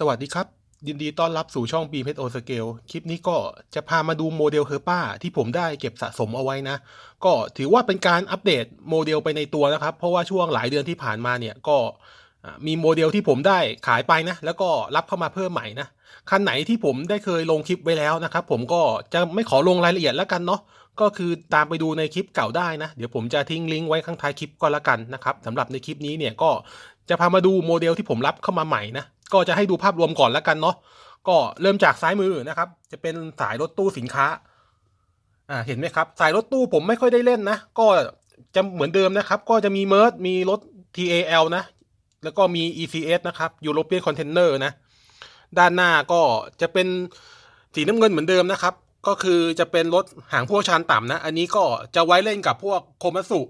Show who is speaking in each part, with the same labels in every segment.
Speaker 1: สวัสดีครับ ยินดีต้อนรับสู่ช่อง b p o Scale คลิปนี้ก็จะพามาดูโมเดลเฮอร์ป้าที่ผมได้เก็บสะสมเอาไว้นะ ก็ถือว่าเป็นการอัปเดตโมเดลไปในตัวนะครับ เพราะว่าช่วงหลายเดือนที่ผ่านมาเนี่ยก็มีโมเดลที่ผมได้ขายไปนะ แล้วก็รับเข้ามาเพิ่มใหม่นะคันไหนที่ผมได้เคยลงคลิปไว้แล้วนะครับ ผมก็จะไม่ขอลงรายละเอียดแล้วกันเนาะก็คือตามไปดูในคลิปเก่าได้นะ เดี๋ยวผมจะทิ้งลิงก์ไว้ข้างท้ายคลิปก็แล้วกันนะครับสำหรับในคลิปนี้เนี่ยก็จะพามาดูโมเดลที่ผมรับเข้ามาใหม่นะ ก็จะให้ดูภาพรวมก่อนแล้วกันเนาะก็เริ่มจากซ้ายมือนะครับ จะเป็นสายรถตู้สินค้าอ่าเห็นไหมครับ สายรถตู้ผมไม่ค่อยได้เล่นนะ ก็จะเหมือนเดิมนะครับ ก็จะมีเมิร์ดมีรถ TAL นะ แล้วก็มี ECS นะครับ European Container นะ ด้านหน้าก็จะเป็นสีน้ำเงินเหมือนเดิมนะครับ ก็คือจะเป็นรถหางพ่วงชานต่ำนะ อันนี้ก็จะไว้เล่นกับพวกโคมัสุ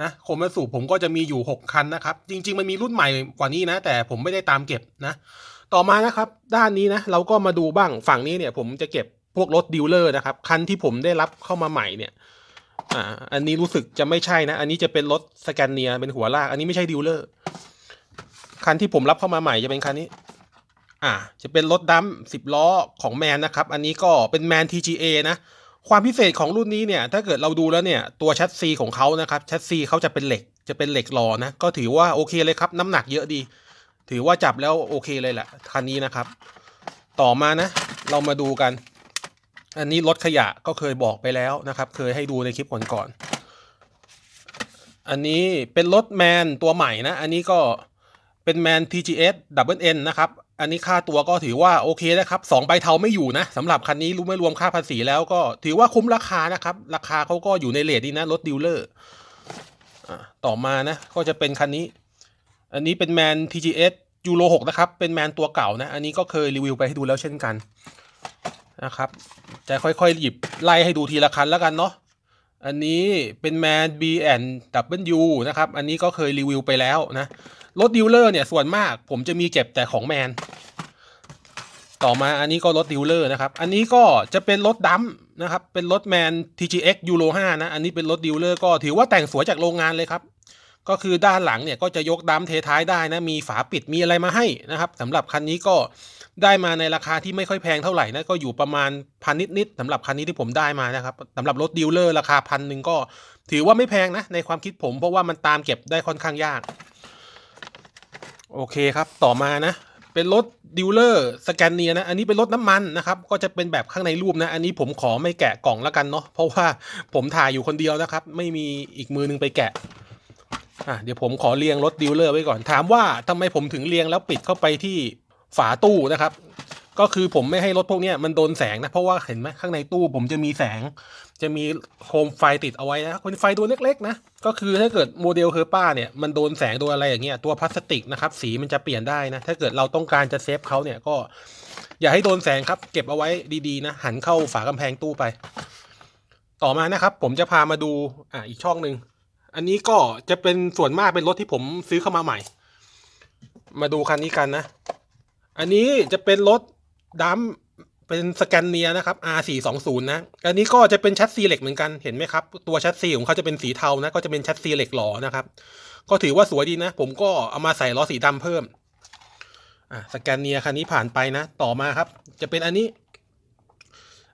Speaker 1: นะโคมัสุผมก็จะมีอยู่ 6 คันนะครับ จริง ๆ มันมีรุ่นใหม่กว่านี้นะ แต่ผมไม่ได้ตามเก็บนะ ต่อมานะครับ ด้านนี้นะ เราก็มาดูบ้างฝั่งนี้เนี่ย ผมจะเก็บพวกรถดีลเลอร์นะครับ คันที่ผมได้รับเข้ามาใหม่เนี่ยอ่าอันนี้รู้สึกจะไม่ใช่นะ อันนี้จะเป็นรถสแกนเนียเป็นหัวลาก อันนี้ไม่ใช่ดีลเลอร์คันที่ผมรับเข้ามาใหม่จะเป็นคันนี้ อ่า จะเป็นรถดัมสิบล้อของแมนนะครับ อันนี้ก็เป็นแมน TGA นะ ความพิเศษของรุ่นนี้เนี่ยถ้าเกิดเราดูแล้วเนี่ยตัวแชสซีของเขานะครับแชสซีเขาจะเป็นเหล็กจะเป็นเหล็กหล่อนะก็ถือว่าโอเคเลยครับ น้ำหนักเยอะดี ถือว่าจับแล้วโอเคเลยแหละคันนี้นะครับ ต่อมานะ เรามาดูกัน อันนี้รถขยะก็เคยบอกไปแล้วนะครับ เคยให้ดูในคลิปก่อนๆอันนี้เป็นรถแมนตัวใหม่นะ อันนี้ก็เป็นแมน TGS Double N นะครับ อันนี้ค่าตัวก็ถือว่าโอเคนะครับสองใบเทาไม่อยู่นะสำหรับคันนี้รู้ไม่รวมค่าภาษีแล้วก็ถือว่าคุ้มราคานะครับ ราคาเขาก็อยู่ในเลทนี้นะรถดีลเลอร์ต่อมานะก็จะเป็นคันนี้ อันนี้เป็นแมน TGS ยูโร6นะครับ เป็นแมนตัวเก่านะ อันนี้ก็เคยรีวิวไปให้ดูแล้วเช่นกันนะครับ จะค่อยๆหยิบไล่ให้ดูทีละคันแล้วกันเนาะ อันนี้เป็นแมน B and W นะครับ อันนี้ก็เคยรีวิวไปแล้วนะ รถดีลเลอร์เนี่ยส่วนมากผมจะมีเก็บแต่ของแมน ต่อมาอันนี้ก็รถดีลเลอร์นะครับ อันนี้ก็จะเป็นรถดัมนะครับ เป็นรถแมน TGX Euro 5นะ อันนี้เป็นรถดีลเลอร์ก็ถือว่าแต่งสวยจากโรงงานเลยครับ ก็คือด้านหลังเนี่ยก็จะยกดัมเทท้ายได้นะ มีฝาปิด มีอะไรมาให้นะครับสำหรับคันนี้ก็ ได้มาในราคาที่ไม่ค่อยแพงเท่าไหร่นะก็อยู่ประมาณพันนิดๆสำหรับคันนี้ที่ผมได้มานะครับสำหรับรถดีลเลอร์ราคาพันหนึ่งก็ ถือว่าไม่แพงนะในความคิดผมเพราะว่ามันตามเก็บได้ค่อนข้างยาก โอเคครับต่อมานะเป็นรถดิวเลอร์สแกนเนียนะ อันนี้เป็นรถน้ำมันนะครับ ก็จะเป็นแบบข้างในรูปนะ อันนี้ผมขอไม่แกะกล่องแล้วกันเนาะ เพราะว่าผมถ่ายอยู่คนเดียวนะครับ ไม่มีอีกมือนึงไปแกะ อะเดี๋ยวผมขอเรียงรถดิวเลอร์ไว้ก่อน ถามว่าทำไมผมถึงเรียงแล้วปิดเข้าไปที่ ฝาตู้นะครับ ก็คือผมไม่ให้รถพวกนี้มันโดนแสงนะ เพราะว่าเห็นไหมข้างในตู้ผมจะมีแสง จะมีโคมไฟติดเอาไว้นะเป็นไฟตัวเล็กๆนะก็คือถ้าเกิดโมเดลเฮอร์ป้าเนี่ยมันโดนแสงโดนอะไรอย่างเงี้ยตัวพลาสติกนะครับสีมันจะเปลี่ยนได้นะถ้าเกิดเราต้องการจะเซฟเขาเนี่ยก็ อย่าให้โดนแสงครับ เก็บเอาไว้ดีๆนะหันเข้าฝากำแพงตู้ไป ต่อมานะครับ ผมจะพามาดูอ่าอีกช่องหนึ่งอันนี้ก็จะเป็นส่วนมากเป็นรถที่ผมซื้อเข้ามาใหม่ มาดูคันนี้กันนะ อันนี้จะเป็นรถดัมเป็นสแกนเนียนะครับ R420 นะ อันนี้ก็จะเป็นชัดซีเหล็กเหมือนกัน เห็นไหมครับ ตัวชัดซีของเขาจะเป็นสีเทานะ ก็จะเป็นชัดซีเหล็กหล่อนะครับ ก็ถือว่าสวยดีนะ ผมก็เอามาใส่ล้อสีดำเพิ่ม อะสแกนเนียคันนี้ผ่านไปนะ ต่อมาครับ จะเป็นอันนี้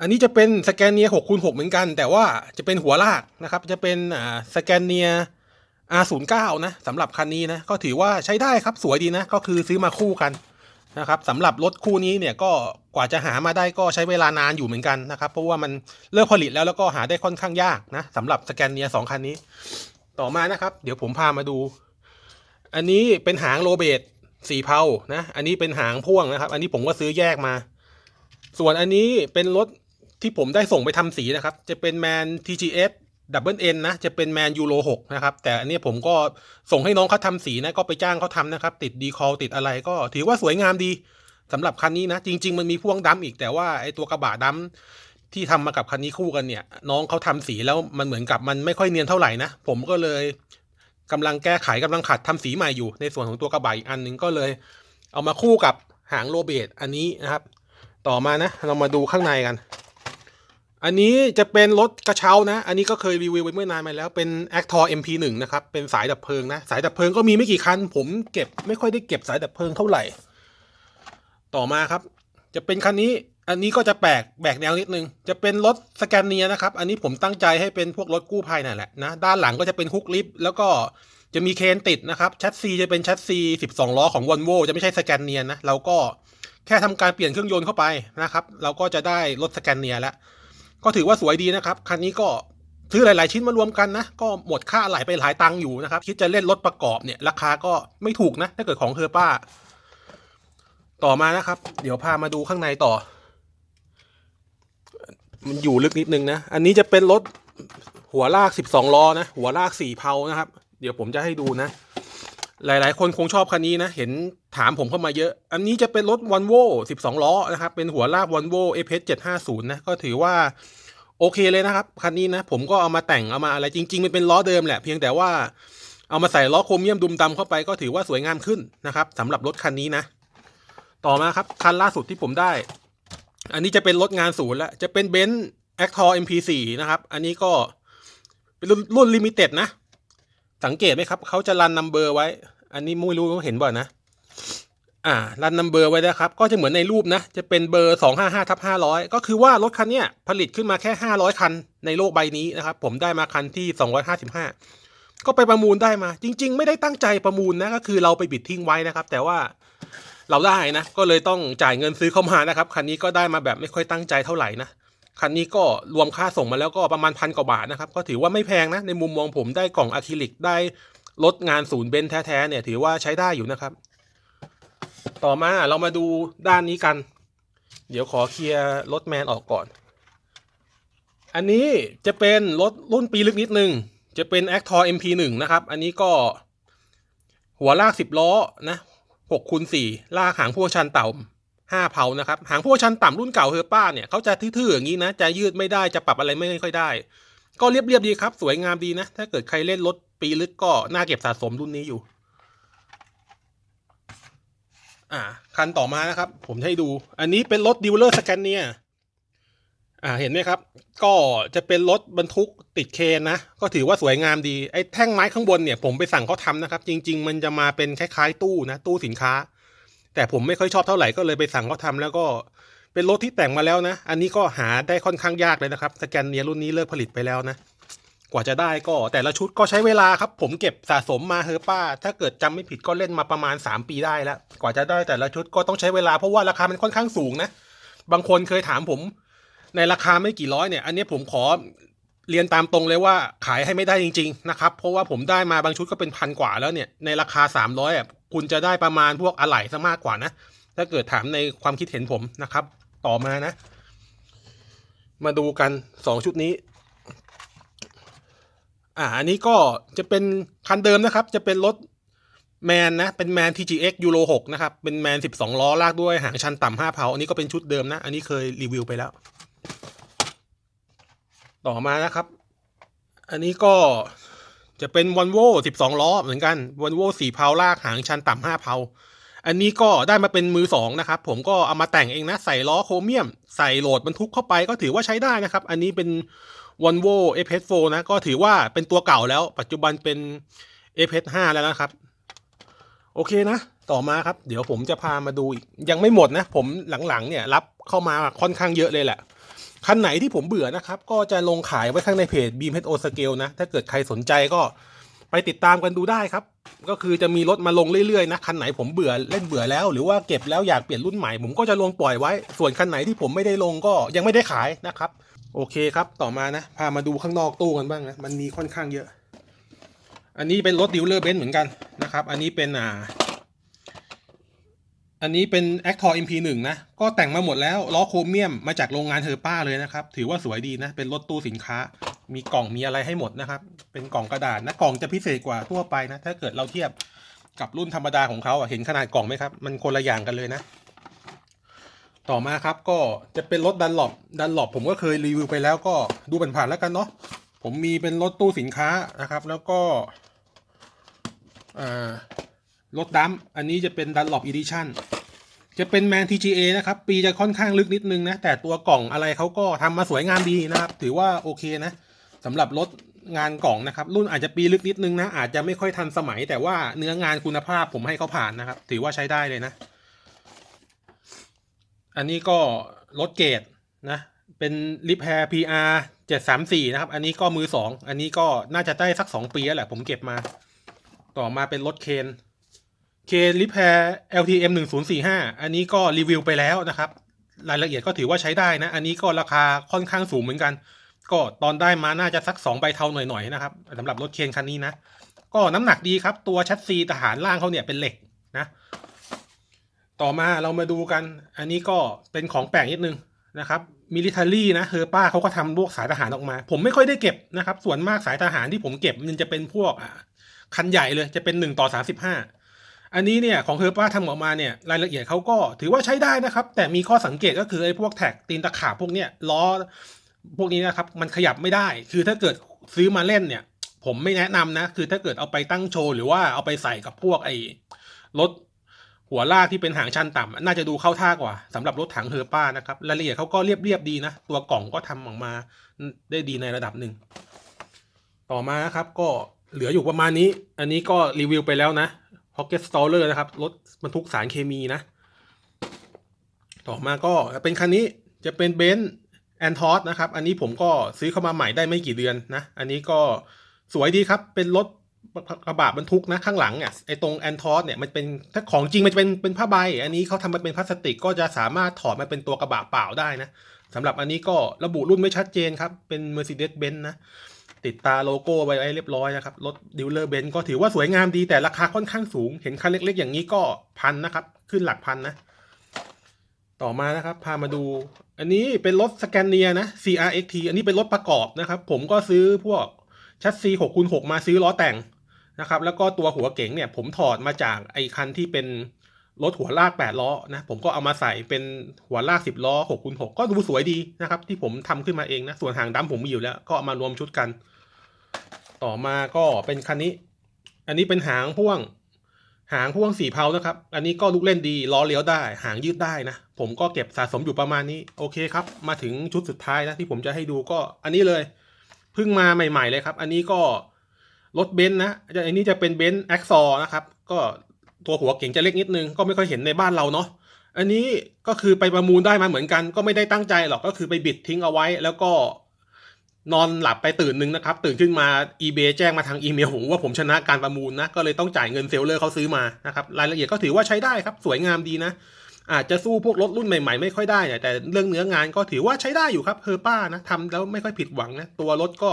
Speaker 1: อันนี้จะเป็นสแกนเนีย6คูณ6เหมือนกัน แต่ว่าจะเป็นหัวลากนะครับ จะเป็นอ่าสแกนเนีย R09 นะสำหรับคันนี้นะ ก็ถือว่าใช้ได้ครับ สวยดีนะ ก็คือซื้อมาคู่กัน นะครับสำหรับรถคู่นี้เนี่ยก็กว่าจะหามาได้ก็ใช้เวลานานอยู่เหมือนกันนะครับ เพราะว่ามันเลิกผลิตแล้วแล้วก็หาได้ค่อนข้างยากนะสำหรับสแกนเนียสองคันนี้ ต่อมานะครับ เดี๋ยวผมพามาดู อันนี้เป็นหางโรเบตสีเพานะ อันนี้เป็นหางพ่วงนะครับ อันนี้ผมก็ซื้อแยกมา ส่วนอันนี้เป็นรถที่ผมได้ส่งไปทำสีนะครับ จะเป็นแมน TGS ดับเบิลเอ็นนะ จะเป็นแมนยูโรหกนะครับ แต่อันนี้ผมก็ส่งให้น้องเขาทำสีนะ ก็ไปจ้างเขาทำนะครับ ติดดีคอลติดอะไรก็ถือว่าสวยงามดีสำหรับคันนี้นะ จริง ๆ มันมีพ่วงดำอีกแต่ว่าไอตัวกระบะดำที่ทำมากับคันนี้คู่กันเนี่ย น้องเขาทำสีแล้วมันเหมือนกับมันไม่ค่อยเนียนเท่าไหร่นะ ผมก็เลยกำลังแก้ไขกำลังขัดทำสีใหม่อยู่ ในส่วนของตัวกระบะอีกอันหนึงก็เลย เอามาคู่กับหางโรเบตอันนี้นะครับ ต่อมานะ เรามาดูข้างในกัน อันนี้จะเป็นรถกระเช้านะ อันนี้ก็เคยรีวิวไปเมื่อนานมาแล้ว เป็น Actor MP1 นะครับ เป็นสายดับเพลิงนะ สายดับเพลิงก็มีไม่กี่คัน ผมเก็บไม่ค่อยได้เก็บสายดับเพลิงเท่าไหร่ ต่อมาครับ จะเป็นคันนี้ อันนี้ก็จะแปลกแบกแนวนิดนึง จะเป็นรถสแกนเนียนะครับ อันนี้ผมตั้งใจให้เป็นพวกรถกู้ภัยนั่นแหละนะ ด้านหลังก็จะเป็นฮุกลิฟต์แล้วก็จะมีเคนติดนะครับ ชัดซีจะเป็นชัดซี12 ล้อของวอลโวจะไม่ใช่สแกนเนียนะ เราก็แค่ทำการเปลี่ยนเครื่องยนต์เข้าไปนะครับ เราก็จะได้รถสแกนเนียแล้ว ก็ถือว่าสวยดีนะครับ คันนี้ก็ซื้อหลาย ๆ ชิ้นมารวมกันนะ ก็หมดค่าไหลไปหลายตังค์อยู่นะครับ คิดจะเล่นรถประกอบเนี่ย ราคาก็ไม่ถูกนะ ถ้าเกิดของเฮอร์ป้า ต่อมานะครับ เดี๋ยวพามาดูข้างในต่อ มันอยู่ลึกนิดนึงนะ อันนี้จะเป็นรถหัวลาก 12 ล้อนะ หัวลาก 4 เพานะครับ เดี๋ยวผมจะให้ดูนะ หลาย ๆ คนคงชอบคันนี้นะ เห็นถามผมเข้ามาเยอะ อันนี้จะเป็นรถ v o l v o 12 ล้อนะครับ เป็นหัวลาก v o l v o f 750นย์นะ ก็ถือว่าโอเคเลยนะครับ คันนี้นะ ผมก็เอามาแต่งเอามาอะไรจริง ๆ มันเป็นล้อเดิมแหละ เพียงแต่ว่าเอามาใส่ล้อโครเมียมดุมดำเข้าไปก็ถือว่าสวยงามขึ้นนะครับสำหรับรถคันนี้นะ ต่อมาครับคันล่าสุดที่ผมได้ อันนี้จะเป็นรถงานศูนย์แล้วจะเป็นเบนซ์แอคทอร์ MP4 นะครับ อันนี้ก็เป็นรุ่นลิมิเต็ดนะสังเกตไหมครับ เขาจะรันนัมเบอร์ไว้ อันนี้ไม่รู้เห็นบ่อยนะ อ่ารันนัมเบอร์ไว้นะครับ ก็จะเหมือนในรูปนะ จะเป็นเบอร์255ทับ500 ก็คือว่ารถคันเนี้ยผลิตขึ้นมาแค่ 500 คันในโลกใบนี้นะครับ ผมได้มาคันที่ 255 ก็ไปประมูลได้มา จริง ๆ ไม่ได้ตั้งใจประมูลนะ ก็คือเราไปบิดทิ้งไว้นะครับ แต่ว่าเราได้นะ ก็เลยต้องจ่ายเงินซื้อเข้ามานะครับ คันนี้ก็ได้มาแบบไม่ค่อยตั้งใจเท่าไหร่นะคันนี้ก็รวมค่าส่งมาแล้วก็ประมาณพันกว่าบาทนะครับ ก็ถือว่าไม่แพงนะ ในมุมมองผมได้กล่องอะคริลิกได้ รถงานศูนย์เบนแท้ๆเนี่ยถือว่าใช้ได้อยู่นะครับ ต่อมาเรามาดูด้านนี้กัน เดี๋ยวขอเคลียร์รถแมนออกก่อน อันนี้จะเป็นรถรุ่นปีลึกนิดนึง จะเป็น Actor MP1 นะครับ อันนี้ก็หัวลากสิบล้อนะหกคูณสี่ลากหางพวงชันต่ำห้าเผานะครับ หางพวงชันต่ำรุ่นเก่าเฮอร์ป้าเนี่ยเขาจะทื่อๆอย่างนี้นะ จะยืดไม่ได้จะปรับอะไรไม่ค่อยได้ ก็เรียบๆดีครับ สวยงามดีนะ ถ้าเกิดใครเล่นรถ ปีลึกก็น่าเก็บสะสมรุ่นนี้อยู่ อ่า คันต่อมานะครับ ผมให้ดู อันนี้เป็นรถดิวเลอร์สแกนเนียอ่า เห็นไหมครับ ก็จะเป็นรถบรรทุกติดเคนนะ ก็ถือว่าสวยงามดี ไอ้แท่งไม้ข้างบนเนี่ย ผมไปสั่งเขาทำนะครับ จริง ๆ มันจะมาเป็นคล้าย ๆ ตู้นะ ตู้สินค้า แต่ผมไม่ค่อยชอบเท่าไหร่ก็เลยไปสั่งเขาทำแล้วก็เป็นรถที่แต่งมาแล้วนะ อันนี้ก็หาได้ค่อนข้างยากเลยนะครับ สแกนเนียรุ่นนี้เลิกผลิตไปแล้วนะ กว่าจะได้ก็แต่ละชุดก็ใช้เวลาครับ ผมเก็บสะสมมาเฮอป้า ถ้าเกิดจำไม่ผิดก็เล่นมาประมาณ 3 ปีได้แล้ว กว่าจะได้แต่ละชุดก็ต้องใช้เวลาเพราะว่าราคามันค่อนข้างสูงนะ บางคนเคยถามผม ในราคาไม่กี่ร้อยเนี่ย อันนี้ผมขอเรียนตามตรงเลยว่าขายให้ไม่ได้จริง ๆ นะครับ เพราะว่าผมได้มาบางชุดก็เป็นพันกว่าแล้วเนี่ยในราคา 300อะคุณจะได้ประมาณพวกอะไหล่ซะมากกว่านะ ถ้าเกิดถามในความคิดเห็นผมนะครับ ต่อมานะ มาดูกันสองชุดนี้ อ่าอันนี้ก็จะเป็นคันเดิมนะครับ จะเป็นรถแมนนะ เป็นแมน TGX Euro 6นะครับ เป็นแมน 12 ล้อลากด้วยหางชันต่ำ5เพาอันนี้ก็เป็นชุดเดิมนะ อันนี้เคยรีวิวไปแล้ว ต่อมานะครับ อันนี้ก็จะเป็น Volvo 12 ล้อเหมือนกัน Volvo 4เพาลากหางชันต่ำ5เพาอันนี้ก็ได้มาเป็นมือสองนะครับ ผมก็เอามาแต่งเองนะ ใส่ล้อโครเมียม ใส่โหลดบรรทุกเข้าไปก็ถือว่าใช้ได้นะครับ อันนี้เป็น Volvo FH4 นะ ก็ถือว่าเป็นตัวเก่าแล้ว ปัจจุบันเป็น FH5 แล้วนะครับ โอเคนะ ต่อมาครับ เดี๋ยวผมจะพามาดูอีก ยังไม่หมดนะ ผมหลังๆ เนี่ย รับเข้ามาค่อนข้างเยอะเลยแหละ คันไหนที่ผมเบื่อนะครับ ก็จะลงขายไว้ข้างในเพจ Beam H O Scale นะ ถ้าเกิดใครสนใจก็ไปติดตามกันดูได้ครับ ก็คือจะมีรถมาลงเรื่อยๆนะ คันไหนผมเบื่อเล่นเบื่อแล้ว หรือว่าเก็บแล้วอยากเปลี่ยนรุ่นใหม่ ผมก็จะลงปล่อยไว้ ส่วนคันไหนที่ผมไม่ได้ลงก็ยังไม่ได้ขายนะครับ โอเคครับต่อมานะ พามาดูข้างนอกตู้กันบ้างนะ มันมีค่อนข้างเยอะ อันนี้เป็นรถดิวเลอร์เบนซ์เหมือนกันนะครับ อันนี้เป็นอ่า อันนี้เป็น Actor MP1 นะ ก็แต่งมาหมดแล้วล้อโครเมียมมาจากโรงงานเฮอร์ป้าเลยนะครับ ถือว่าสวยดีนะ เป็นรถตู้สินค้า มีกล่องมีอะไรให้หมดนะครับ เป็นกล่องกระดาษนะกล่องจะพิเศษกว่าทั่วไปนะ ถ้าเกิดเราเทียบกับรุ่นธรรมดาของเขาอะเห็นขนาดกล่องไหมครับ มันคนละอย่างกันเลยนะ ต่อมาครับก็จะเป็นรถดันหลบดันหลบผมก็เคยรีวิวไปแล้วก็ดูผ่านๆแล้วกันเนาะผมมีเป็นรถตู้สินค้านะครับ แล้วก็รถดัมอันนี้จะเป็นดันหลบอีดิชั่นจะเป็นแมน TGA นะครับ ปีจะค่อนข้างลึกนิดนึงนะ แต่ตัวกล่องอะไรเขาก็ทำมาสวยงามดีนะครับ ถือว่าโอเคนะสำหรับรถงานกล่องนะครับ รุ่นอาจจะปีลึกนิดนึงนะ อาจจะไม่ค่อยทันสมัย แต่ว่าเนื้องานคุณภาพผมให้เขาผ่านนะครับ ถือว่าใช้ได้เลยนะ อันนี้ก็รถเกรดนะ เป็นริแพร์ PR 734นะครับ อันนี้ก็มือสอง อันนี้ก็น่าจะได้สักสองปีแล้วแหละผมเก็บมา ต่อมาเป็นรถเคนเคนริแพร์ LTM 1045อันนี้ก็รีวิวไปแล้วนะครับ รายละเอียดก็ถือว่าใช้ได้นะ อันนี้ก็ราคาค่อนข้างสูงเหมือนกัน ก็ตอนได้มาน่าจะสักสองใบเทาหน่อยๆนะครับสำหรับรถเคนคันนี้นะ ก็น้ำหนักดีครับ ตัวชัดซีทหารล่างเขาเนี่ยเป็นเหล็กนะ ต่อมาเรามาดูกัน อันนี้ก็เป็นของแปลกนิดนึงนะครับมิลิเทอรี่นะเฮอป้าเขาก็ทำพวกสายทหารออกมา ผมไม่ค่อยได้เก็บนะครับ ส่วนมากสายทหารที่ผมเก็บมันจะเป็นพวกอะคันใหญ่เลยจะเป็นหนึ่งต่อสาสิบห้าอันนี้เนี่ยของเฮอป้าทำออกมาเนี่ยรายละเอียดเขาก็ถือว่าใช้ได้นะครับ แต่มีข้อสังเกตก็คือไอ้พวกแท็กตีนตะขาบพวกเนี้ยล้อพวกนี้นะครับมันขยับไม่ได้ คือถ้าเกิดซื้อมาเล่นเนี่ย ผมไม่แนะนำนะ คือถ้าเกิดเอาไปตั้งโชว์หรือว่าเอาไปใส่กับพวกไอ้รถ หัวลากที่เป็นหางชันต่ำน่าจะดูเข้าท่ากว่าสำหรับรถถังเฮอร์ป้านะครับรายละเอียดเขาก็เรียบๆดีนะ ตัวกล่องก็ทำออกมาได้ดีในระดับหนึ่ง ต่อมานะครับก็เหลืออยู่ประมาณนี้ อันนี้ก็รีวิวไปแล้วนะ Pocket Stoller นะครับ รถบรรทุกสารเคมีนะ ต่อมาก็เป็นคันนี้จะเป็นเบนซ์แอนทอสนะครับ อันนี้ผมก็ซื้อเข้ามาใหม่ได้ไม่กี่เดือนนะ อันนี้ก็สวยดีครับ เป็นรถ กระบะบรรทุกนะข้างหลังเนี่ยไอ้ตรงแอนทอสเนี่ยมันเป็นถ้าของจริงมันจะเป็นเป็นผ้าใบ อันนี้เขาทำมาเป็นพลาสติกก็จะสามารถถอดมาเป็นตัวกระบะเปล่าได้นะสำหรับอันนี้ก็ระบุรุ่นไม่ชัดเจนครับ เป็น Mercedes-Benz นะ ติดตาโลโก้ไว้เรียบร้อยนะครับ รถดิวเลอร์เบนก็ถือว่าสวยงามดีแต่ราคาค่อนข้างสูง เห็นคันเล็กๆ อย่างนี้ก็พันนะครับ ขึ้นหลักพันนะ ต่อมานะครับ พามาดู อันนี้เป็นรถสแกนเนียนะ CRXT อันนี้เป็นรถประกอบนะครับ ผมก็ซื้อพวกชัดซี6คูณ6มาซื้อล้อแต่ง นะครับแล้วก็ตัวหัวเก๋งเนี่ยผมถอดมาจากไอ้คันที่เป็นรถหัวลาก 8 ล้อนะผมก็เอามาใส่เป็นหัวลาก 10 ล้อ6คูณ6ก็ดูสวยดีนะครับ ที่ผมทำขึ้นมาเองนะ ส่วนหางดำผมมีอยู่แล้ว ก็เอามารวมชุดกัน ต่อมาก็เป็นคันนี้ อันนี้เป็นหางพ่วง หางพ่วงสีเพานะครับ อันนี้ก็ลูกเล่นดีล้อเลี้ยวได้ หางยืดได้นะ ผมก็เก็บสะสมอยู่ประมาณนี้โอเคครับ มาถึงชุดสุดท้ายนะที่ผมจะให้ดูก็อันนี้เลยเพิ่งมาใหม่ ๆเลยครับ อันนี้ก็ รถเบนซ์นะอันนี้จะเป็นเบนซ์แอคซอนะครับ ก็ตัวหัวเก่งจะเล็กนิดนึง ก็ไม่ค่อยเห็นในบ้านเราเนาะ อันนี้ก็คือไปประมูลได้มาเหมือนกัน ก็ไม่ได้ตั้งใจหรอก ก็คือไปบิดทิ้งเอาไว้ แล้วก็นอนหลับไปตื่นหนึ่งนะครับ ตื่นขึ้นมา eBay แจ้งมาทางอีเมลผมว่าผมชนะการประมูลนะ ก็เลยต้องจ่ายเงินเซลเลอร์เขาซื้อมานะครับ รายละเอียดก็ถือว่าใช้ได้ครับ สวยงามดีนะ อาจจะสู้พวกรถรุ่นใหม่ๆ ไม่ค่อยได้เนี่ยแต่เรื่องเนื้องานก็ถือว่าใช้ได้อยู่ครับเฮอร์ป้านะทำแล้วไม่ค่อยผิดหวังนะ ตัวรถก็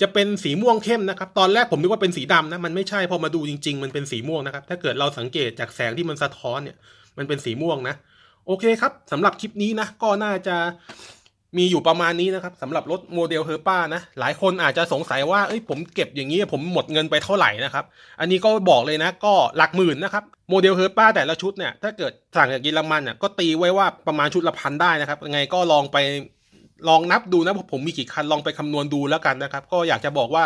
Speaker 1: จะเป็นสีม่วงเข้มนะครับ ตอนแรกผมนึกว่าเป็นสีดำนะ มันไม่ใช่ พอมาดูจริง ๆ มันเป็นสีม่วงนะครับ ถ้าเกิดเราสังเกตจากแสงที่มันสะท้อนเนี่ย มันเป็นสีม่วงนะ โอเคครับสำหรับคลิปนี้นะ ก็น่าจะมีอยู่ประมาณนี้นะครับสำหรับรถโมเดลเฮอร์ป้านะ หลายคนอาจจะสงสัยว่า เอ้ย ผมเก็บอย่างนี้ ผมหมดเงินไปเท่าไหร่นะครับ อันนี้ก็บอกเลยนะ ก็หลักหมื่นนะครับ โมเดลเฮอร์ป้าแต่ละชุดเนี่ย ถ้าเกิดสั่งจากเยอรมันเนี่ยก็ตีไว้ว่าประมาณชุดละพันได้นะครับ ยังไงก็ลองไป ลองนับดูนะผมมีกี่คันลองไปคำนวณดูแล้วกันนะครับ ก็อยากจะบอกว่า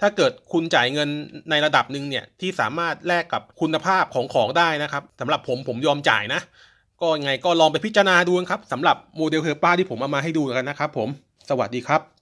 Speaker 1: ถ้าเกิดคุณจ่ายเงินในระดับหนึ่งเนี่ยที่สามารถแลกกับคุณภาพของของได้นะครับสำหรับผมผมยอมจ่ายนะ ก็ไงก็ลองไปพิจารณาดูครับสำหรับโมเดลเฮอร์ป้าที่ผมเอามาให้ดูกันนะครับผม สวัสดีครับ